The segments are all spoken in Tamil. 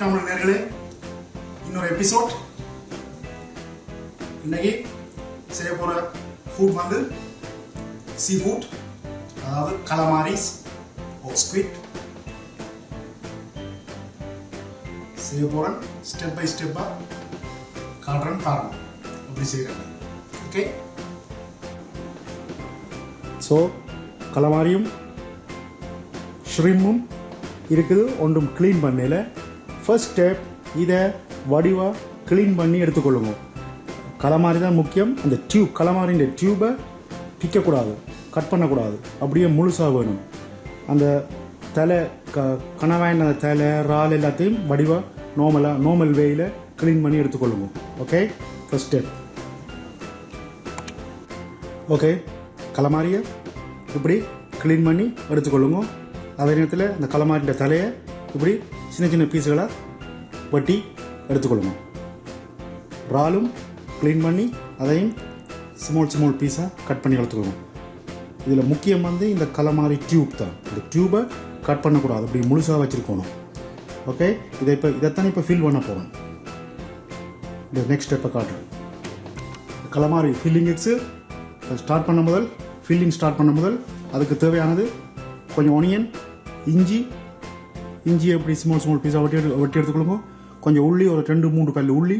தமிழ் நேர்களே இன்னொரு எபிசோட் இன்னைக்கு செய்ய போகிற ஃபுட் வந்து சீ ஃபுட் அதாவது கலமாரிஸ் ஓ ஸ்குவிட் செய்ய போகிறேன் ஸ்டெப் பை ஸ்டெப்பாக காட்டுறேன் பாருங்க. அப்படி செய்கிறேன் ஓகே ஸோ கலமாரியும் ஷ்ரிம்மும் இருக்குது. ஒன்றும் க்ளீன் பண்ணல. ஃபர்ஸ்ட் ஸ்டெப் இதை வடிவாக க்ளீன் பண்ணி எடுத்துக்கொள்ளுங்க. கலமாரி தான் முக்கியம். அந்த டியூப் கலமாரின்ற டியூபை பிக்கக்கூடாது கட் பண்ணக்கூடாது. அப்படியே முழுசாக வேணும். அந்த தலை க கணவாயின் அந்த தலை இறால் எல்லாத்தையும் வடிவாக நார்மலாக நார்மல் வேயில் க்ளீன் பண்ணி எடுத்துக்கொள்ளுங்க. ஓகே ஃபஸ்ட் ஸ்டெப் ஓகே கலமாரியை இப்படி க்ளீன் பண்ணி எடுத்துக்கொள்ளுங்க. அதே நேரத்தில் அந்த கலமாரிൻ്റെ தலையை இப்படி சின்ன சின்ன பீஸுகளாக வட்டி எடுத்துக்கொள்ளணும் இறாலும் க்ளீன் பண்ணி அதையும் ஸ்மால் ஸ்மால் பீஸாக கட் பண்ணி எடுத்துக்கணும் இதில் முக்கியம் வந்து இந்த கலமாரி டியூப் தான். இந்த டியூபை கட் பண்ணக்கூடாது. அப்படி முழுசாக வச்சுருக்கணும். ஓகே இதை இப்போ இதைத்தான் இப்போ ஃபில் பண்ண போகிறோம் இந்த நெக்ஸ்ட் ஸ்டெப்பை காட்டுறேன் கலமாரி ஃபில்லிங் எக்ஸு ஸ்டார்ட் பண்ண முதல் ஃபில்லிங் ஸ்டார்ட் பண்ண முதல் அதுக்கு தேவையானது கொஞ்சம் ஒனியன் இஞ்சி இஞ்சி எப்படி ஸ்மால் ஸ்மால் பீஸாக வெட்டி எடுத்து வெட்டி எடுத்துக்கொள்ளுங்க கொஞ்சம் உள்ளி ஒரு ரெண்டு மூணு கல் உள்ளி.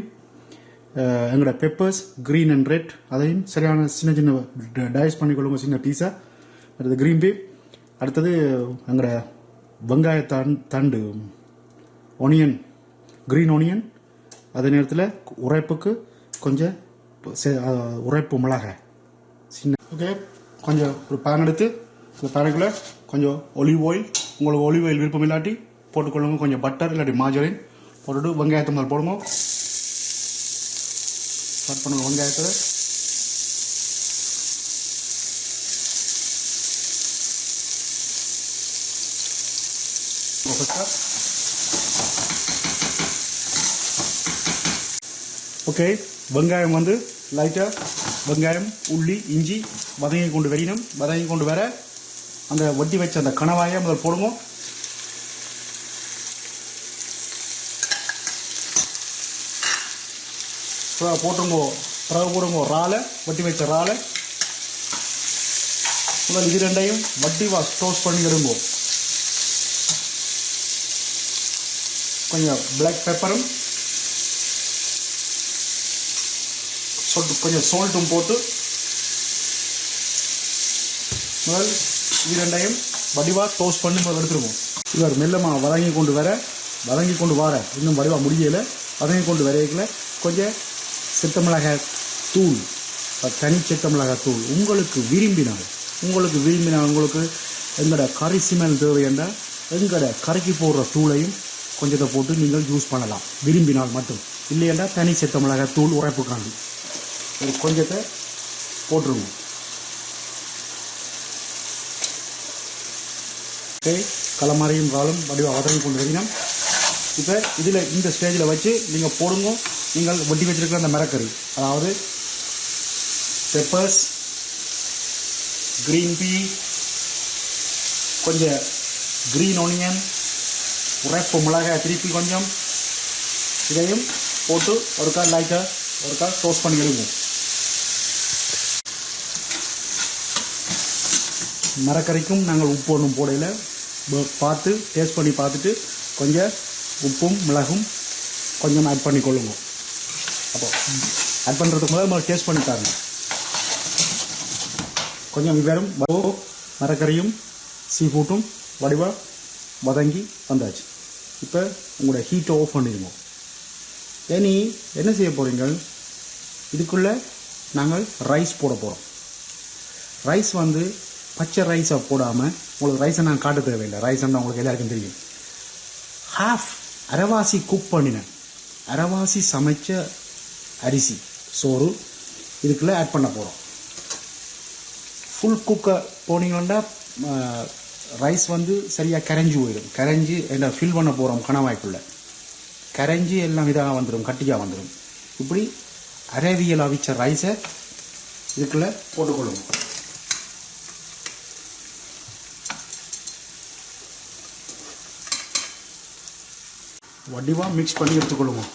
எங்களோட பெப்பர்ஸ் க்ரீன் அண்ட் ரெட் அதையும் சரியான சின்ன சின்ன டயஸ் பண்ணிக்கொள்ளுங்க சின்ன பீஸாக அடுத்தது க்ரீன் பீ அடுத்தது எங்களோட வெங்காய தண் தண்டு ஒனியன் க்ரீன் ஒனியன் அதே நேரத்தில் உரைப்புக்கு கொஞ்சம் உரைப்பு மிளகாய். சின்ன ஓகே கொஞ்சம் ஒரு பேன் எடுத்து இந்த பேனுக்குள்ளே கொஞ்சம் ஒலிவ் ஆயில் உங்களுக்கு ஒலிவ் ஆயில் விருப்பம் இல்லாட்டி போட்டுக்கொள்ளுங்க. கொஞ்சம் பட்டர் இல்லாட்டி மாஜரின் போட்டுட்டு வெங்காயத்தை முதல் போடுங்க. ஸ்டார்ட் பண்ணுங்க வெங்காயத்தில் ஓகே வெங்காயம் வந்து லைட்டாக வெங்காயம் உள்ளி இஞ்சி வதங்கி கொண்டு வெறியணும். வதங்கி கொண்டு வர அந்த வட்டி வச்ச அந்த கணவாயை முதல் போடுவோம் பிறகு பிறகு போடுங்க. இறாலை வட்டி வைத்த இறாலை. முதல் இது ரெண்டையும் வட்டி வா டோஸ்ட் பண்ணிடுங்கோ கொஞ்சம் பிளாக் பெப்பரும் சொட்டு கொஞ்சம் சோல்ட்டும் போட்டு முதல் இது ரெண்டையும் வடிவாக டோஸ்ட் பண்ணி முதல் எடுத்துருவோம் இவர் மெல்லமாக வதங்கி கொண்டு வர வதங்கி கொண்டு வர. இன்னும் வடிவாக முடியலை வதங்கி கொண்டு வரையில கொஞ்சம் சித்தமிளகாய் தூள் தனி சித்தமிளகாய் தூள் உங்களுக்கு விரும்பினால் உங்களுக்கு விரும்பினால் உங்களுக்கு எங்களோட கறி சிமெண்ட் தேவை என்றால் எங்களோட கறிக்கு போடுற தூளையும் கொஞ்சத்தை போட்டு நீங்கள் யூஸ் பண்ணலாம். விரும்பினால் மட்டும். இல்லையென்றா தனி சித்த தூள் உரைப்புக்காண்டி. ஒரு கொஞ்சத்தை போட்டுருங்க. ஓகே கலமாரியும் காலும் வடிவாக வதங்கி கொண்டு வரீங்க இப்போ இதில் இந்த ஸ்டேஜில் வச்சு நீங்கள் போடுங்க. நீங்கள் ஒட்டி வச்சிருக்கிற அந்த மரக்கறி. அதாவது பெப்பர்ஸ் க்ரீன் பீ கொஞ்சம் க்ரீன் ஒனியன் உரைப்பு மிளகாய் திருப்பி கொஞ்சம் இதையும் போட்டு ஒருக்கா லைட்டாக ஒருக்கா டோஸ்ட் பண்ணி எடுக்கும் மரக்கறிக்கும் நாங்கள் உப்பு ஒன்றும் போடையில் பார்த்து டேஸ்ட் பண்ணி பார்த்துட்டு கொஞ்சம் உப்பும் மிளகும் கொஞ்சம் ஆட் பண்ணி கொள்ளுங்க அப்போது ஆட் பண்ணுறதுக்கு முதல்ல முதல்ல டேஸ்ட் பண்ணி பாருங்க. கொஞ்சம் வெறும் மரக்கறியும் சீ ஃபுட்டும் வடிவாக வதங்கி வந்தாச்சு. இப்போ உங்களோட ஹீட்டை ஆஃப் பண்ணிடுங்க. இனி என்ன செய்ய போகிறீங்க இதுக்குள்ளே நாங்கள் ரைஸ் போட போகிறோம் ரைஸ் வந்து பச்சை ரைஸை போடாமல் உங்களுக்கு ரைஸை நான் காட்ட தேவையில்லை. ரைஸ் உங்களுக்கு எல்லாருக்கும் தெரியும். ஹாஃப் அரைவாசி குக் பண்ணினேன். அரைவாசி சமைச்ச அரிசி சோறு இதுக்குள்ளே ஆட் பண்ண போகிறோம் ஃபுல் குக்கை போனீங்கன்னா ரைஸ் வந்து சரியாக கரைஞ்சி போயிடும். கரைஞ்சி என்ன ஃபில் பண்ண போகிறோம் கணவாய்க்குள்ளே கரைஞ்சி எல்லாம் இதாக வந்துடும் கட்டியாக வந்துடும் இப்படி அரைவியல் அவிச்ச ரைஸை இதுக்குள்ளே போட்டுக்கொள்ளும் வடிவாக மிக்ஸ் பண்ணி எடுத்துக்கொள்ளுவோம்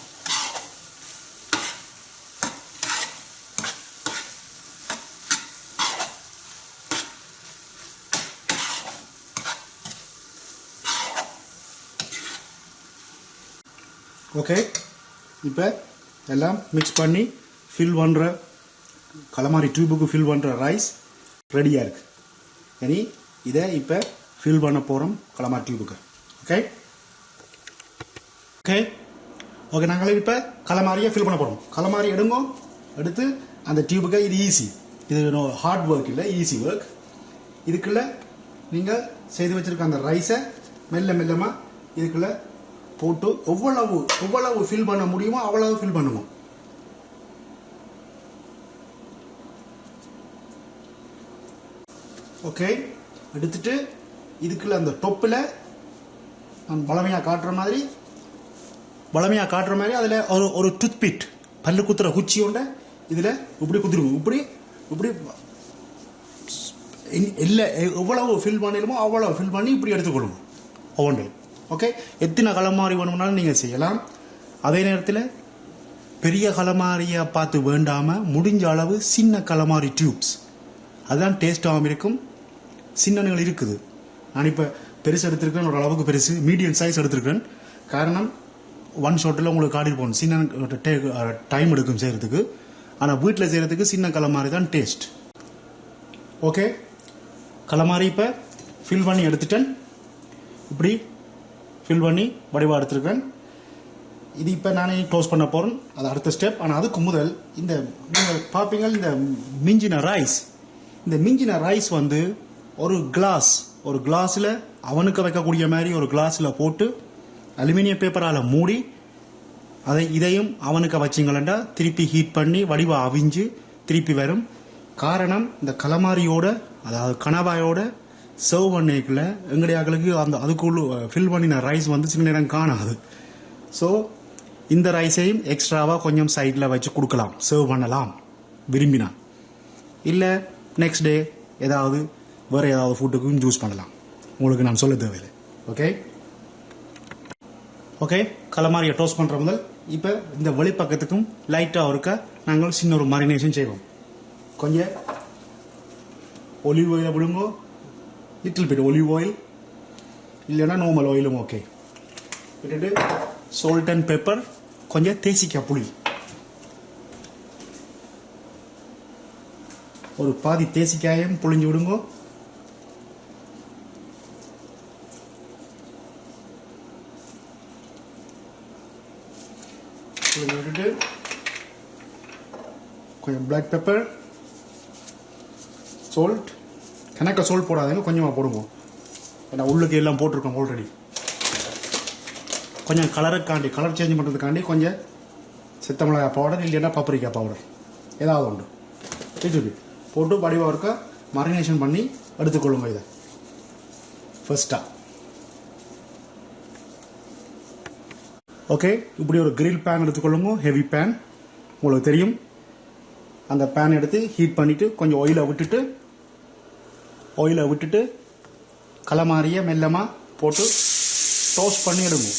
ஓகே இப்போ எல்லாம் மிக்ஸ் பண்ணி ஃபில் பண்ணுற கலமாரி டியூபுக்கு ஃபில் பண்ணுற ரைஸ் ரெடியாக இருக்குது இனி இதை இப்போ ஃபில் பண்ண போகிறோம் கலமாரி டியூபுக்கு ஓகே ஓகே ஓகே நாங்கள் இப்போ கலமாரியை ஃபில் பண்ண போகிறோம் கலமாரி எடுங்கோ எடுத்து அந்த டியூபுக்கு இது ஈஸி இது ஹார்ட் ஒர்க் இல்லை ஈஸி ஒர்க் இதுக்குள்ளே நீங்கள் செய்து வச்சுருக்க அந்த ரைஸை மெல்ல மெல்லமாக இதுக்குள்ளே போட்டு எவ்வளவு எவ்வளவு ஃபில் பண்ண முடியுமோ அவ்வளவு ஃபில் பண்ணுவோம். ஓகே எடுத்துட்டு இதுக்குள்ள அந்த டொப்பில் நான் பழமையாக காட்டுற மாதிரி பழமையாக காட்டுற மாதிரி அதில் ஒரு ஒரு டூத்பிட் பல்லு குத்துற குச்சி உண்ட இதில் இப்படி குத்துருவோம் இப்படி இப்படி இல்லை எவ்வளவு ஃபில் பண்ணிடுமோ அவ்வளோ ஃபில் பண்ணி இப்படி எடுத்துக்கொள்ளுவோம் ஒவ்வொன்று ஓகே எத்தனை களமாரி வேணும்னாலும் நீங்கள் செய்யலாம். அதே நேரத்தில் பெரிய களமாரியை பார்த்து வேண்டாமல் முடிஞ்ச அளவு சின்ன களமாரி டியூப்ஸ் அதுதான் டேஸ்ட்டாகவும் இருக்கும். சின்னங்கள் இருக்குது. நான் இப்போ பெருசு எடுத்திருக்கேன் ஒரு அளவுக்கு பெருசு மீடியம் சைஸ் எடுத்திருக்கேன் காரணம் ஒன் ஷாட்டில் உங்களுக்கு காட்டிட்டு போகணும். சின்ன டைம் எடுக்கும் செய்கிறதுக்கு ஆனால் வீட்டில் செய்கிறதுக்கு சின்ன களமாரி தான் டேஸ்ட் ஓகே களமாரி இப்போ ஃபில் பண்ணி எடுத்துட்டேன். இப்படி ஃபில் பண்ணி வடிவாக எடுத்துருக்கேன் இது இப்போ நானே க்ளோஸ் பண்ண போகிறேன் அது அடுத்த ஸ்டெப் ஆனால் அதுக்கு முதல் இந்த நீங்கள் பார்ப்பீங்க இந்த மிஞ்சின ரைஸ் இந்த மிஞ்சின ரைஸ் வந்து ஒரு கிளாஸ் ஒரு கிளாஸில் அவனுக்கு வைக்கக்கூடிய மாதிரி ஒரு கிளாஸில் போட்டு அலுமினிய பேப்பரால் மூடி அதை இதையும் அவனுக்கு வச்சிங்களா திருப்பி ஹீட் பண்ணி வடிவாக அவிஞ்சு திருப்பி வரும். காரணம் இந்த கலமாரியோட அதாவது கணவாயோட சர்வ் பண்ணிக்கல. எங்கடையாக்களுக்கு அந்த அதுக்குள்ள ஃபில் uh, பண்ணின ரைஸ் வந்து சில நேரம் காணாது. ஸோ இந்த ரைஸையும் எக்ஸ்ட்ராவாக கொஞ்சம் சைடில் வச்சு கொடுக்கலாம். சர்வ் பண்ணலாம். விரும்பினா. இல்லை நெக்ஸ்ட் டே ஏதாவது வேறு ஏதாவது ஃபுட்டுக்கும் யூஸ் பண்ணலாம். உங்களுக்கு நான் சொல்ல தேவையில்லை. ஓகே ஓகே கலமாரியை டோஸ்ட் பண்ணுற முதல் இப்போ இந்த வெளிப்பக்கத்துக்கும் லைட்டாக இருக்க நாங்கள் சின்ன ஒரு மரினேஷன் செய்வோம். கொஞ்சம் ஒலிவ் ஆயிலை விடுங்கோ லிட்டில் பிட் ஒலிவ் ஆயில் இல்லைன்னா நார்மல் ஆயிலும் ஓகே விட்டுட்டு சால்ட் அண்ட் பெப்பர் கொஞ்சம் தேசிக்காய் புளி. ஒரு பாதி தேசிக்காயும் புளிஞ்சு விடுங்கோ. புளிஞ்சு விட்டுட்டு கொஞ்சம் பிளாக் பெப்பர் சால்ட் கணக்க சோல் போடாதீங்க கொஞ்சமாக போடுங்க ஏன்னா உள்ளுக்கு எல்லாம் போட்டிருக்கோம் ஆல்ரெடி கொஞ்சம் கலருக்காண்டி கலர் சேஞ்ச் பண்ணுறதுக்காண்டி கொஞ்சம் சித்த மிளகாய் பவுடர் இல்லைன்னா பப்ரிக்கா பவுடர் ஏதாவது உண்டு இது போட்டு படிவாக இருக்க மரினேஷன் பண்ணி எடுத்துக்கொள்ளுங்க இதை. ஃபர்ஸ்ட்டாக ஓகே இப்படி ஒரு கிரில் பேன் எடுத்துக்கொள்ளுங்க. ஹெவி பேன் உங்களுக்கு தெரியும். அந்த பேன் எடுத்து ஹீட் பண்ணிவிட்டு கொஞ்சம் ஆயிலை விட்டுட்டு ஆயிலை விட்டுட்டு கலமாரியை மெல்லமாக போட்டு டோஸ்ட் பண்ணி எடுங்க.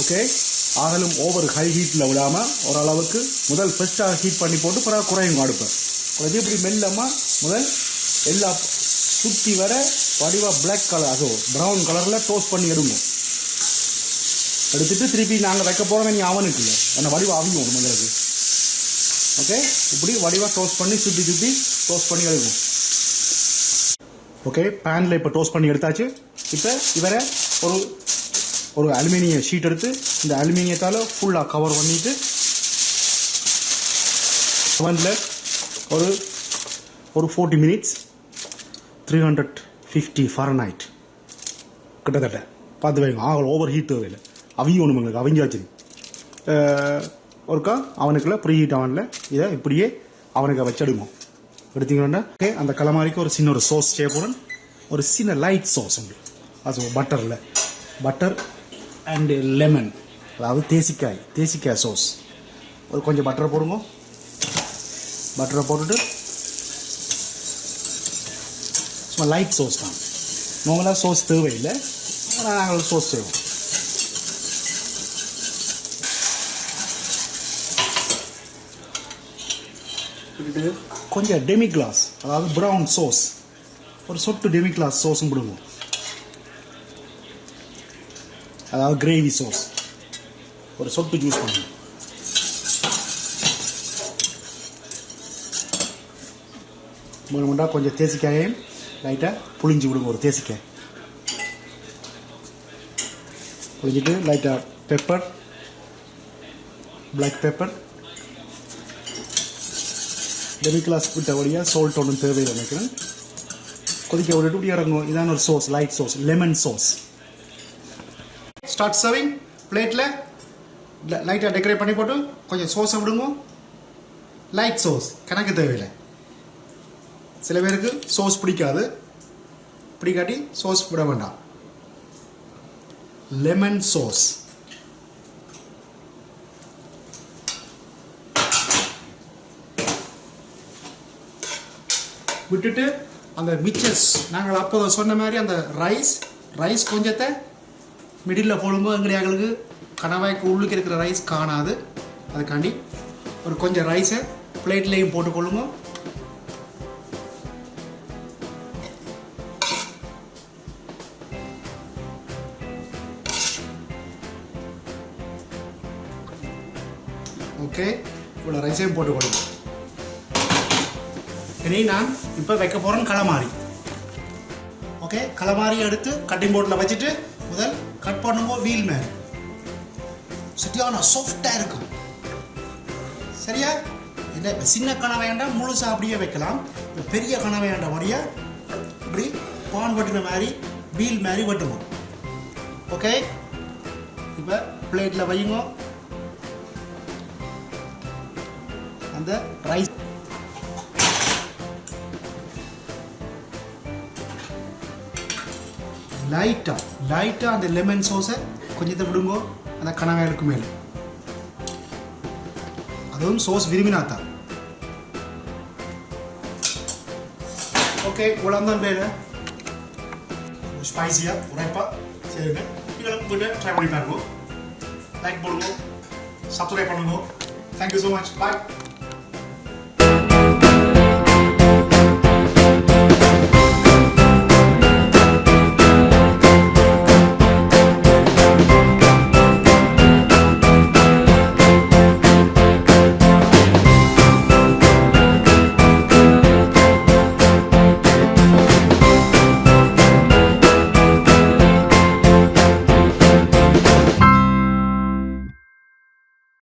ஓகே ஆகலும் ஓவர் ஹை ஹீட்டில் விடாமல் ஓரளவுக்கு முதல் ஃபஸ்ட்டாக ஹீட் பண்ணி போட்டு பிறகு குறையும் அடுப்பேன் குறைஞ்சி இப்படி மெல்லமாக முதல் எல்லா சுற்றி வர வடிவாக பிளாக் கலர் அதோ ப்ரௌன் கலரில் டோஸ்ட் பண்ணி எடுங்க. எடுத்துட்டு திருப்பி நாங்கள் வைக்க போகிறோம் நீ அவனுக்கு இல்லை. அந்த வடிவம் அவியும் முதலுக்கு ஓகே இப்படி வடிவாக டோஸ்ட் பண்ணி சுற்றி சுற்றி டோஸ்ட் பண்ணி எடுக்கும் ஓகே பேனில் இப்போ டோஸ்ட் பண்ணி எடுத்தாச்சு. இப்போ இவரை ஒரு ஒரு அலுமினிய ஷீட் எடுத்து இந்த அலுமினியத்தால் ஃபுல்லாக கவர் பண்ணிட்டு ஒவனில் ஒரு ஒரு forty minutes three hundred fifty Fahrenheit கிட்டத்தட்ட. பார்த்து வைங்க. ஆகல ஓவர் ஹீட் தேவையில்லை. அவங்க ஒன்று எங்களுக்கு. அவிஞ்சாச்சு. ஒருக்கா அவனுக்குள்ள ப்ரீஹீட் அவனில் இதை இப்படியே அவனுக்கு வச்செடுக்கும் எடுத்தீங்கன்னா ஓகே அந்த கலமாரிக்கு ஒரு சின்ன ஒரு சோஸ் செய்ய போகிறேன் ஒரு சின்ன லைட் சோஸ் உண்டு. அது பட்டரில் பட்டர் அண்டு லெமன் அதாவது தேசிக்காய் தேசிக்காய் சோஸ் ஒரு கொஞ்சம் பட்டரை போடுங்க. பட்டரை போட்டுட்டு சும்மா லைட் சோஸ் தான். நாங்களாம் சோஸ் தேவையில்லை. நாங்கள் சோஸ் செய்வோம் இது கொஞ்சம் டெமி கிளாஸ் அதாவது ப்ரௌன் சோஸ் ஒரு சொட்டு டெமி கிளாஸ் சோஸும் போடுவோம். அதாவது கிரேவி சோஸ் ஒரு சொட்டு ஜூஸ் பண்ணுவோம் மூணு கொஞ்சம் தேசிக்காயையும் லைட்டாக புளிஞ்சு விடுங்க ஒரு தேசிக்காய். புளிஞ்சிட்டு லைட்டாக pepper black pepper demi glace விட்ட வழியாக சால்ட் ஒன்றும் தேவையில்லை நினைக்கிறேன். கொதிக்க ஒரு இப்படி இறங்கும் இதான ஒரு sauce light sauce lemon sauce start serving பிளேட்டில் லைட்டாக டெக்கரேட் பண்ணி போட்டு கொஞ்சம் சோஸை விடுங்க. லைட் சோஸ் கணக்கு தேவையில்லை. சில பேருக்கு சோஸ் பிடிக்காது. பிடிக்காட்டி சோஸ் விட வேண்டாம். லெமன் சோஸ் விட்டுட்டு அந்த மிச்சஸ் நாங்கள் அப்போ சொன்ன மாதிரி அந்த ரைஸ் ரைஸ் கொஞ்சத்தை மிடில் போடும்போது எங்களுக்கு? கணவாய்க்கு உள்ளுக்கு இருக்கிற ரைஸ் காணாது. அதுக்காண்டி ஒரு கொஞ்சம் ரைஸை பிளேட்லேயும் போட்டுக்கொள்ளுங்க ஓகே இவ்வளோ ரைஸையும் போட்டு கொடுங்க இனி நான் இப்போ வைக்க போகிறேன் களமாரி ஓகே களமாரி எடுத்து கட்டிங் போர்டில் வச்சுட்டு முதல் கட் பண்ணும்போது வீல் மேல். சுத்தியான சாஃப்டாக இருக்கும். சரியா? இந்த சின்ன கணை வேண்டாம் முழுசாக அப்படியே வைக்கலாம். இப்போ பெரிய கணை வேண்டாம் வழியா இப்படி பான் வெட்டின மாதிரி வீல் மாதிரி வெட்டுவோம். ஓகே இப்போ பிளேட்டில் வையுங்க. அந்த ரைஸ் லைட்டாக லைட்டாக அந்த லெமன் சோஸை கொஞ்சத்தை விடுங்கோ. அந்த கனகாயலுக்கு மேலே. அதுவும் சோஸ் விரும்பினாத்தான் ஓகே இவ்வளோதான் வேலை. ஸ்பைசியாக உரைப்பாக செய்யுங்க நீங்களும் வீட்டை ட்ரை பண்ணி பாருங்க. லைக் போடுங்க. சப்ஸ்கிரைப் பண்ணுங்க. Thank you so much bye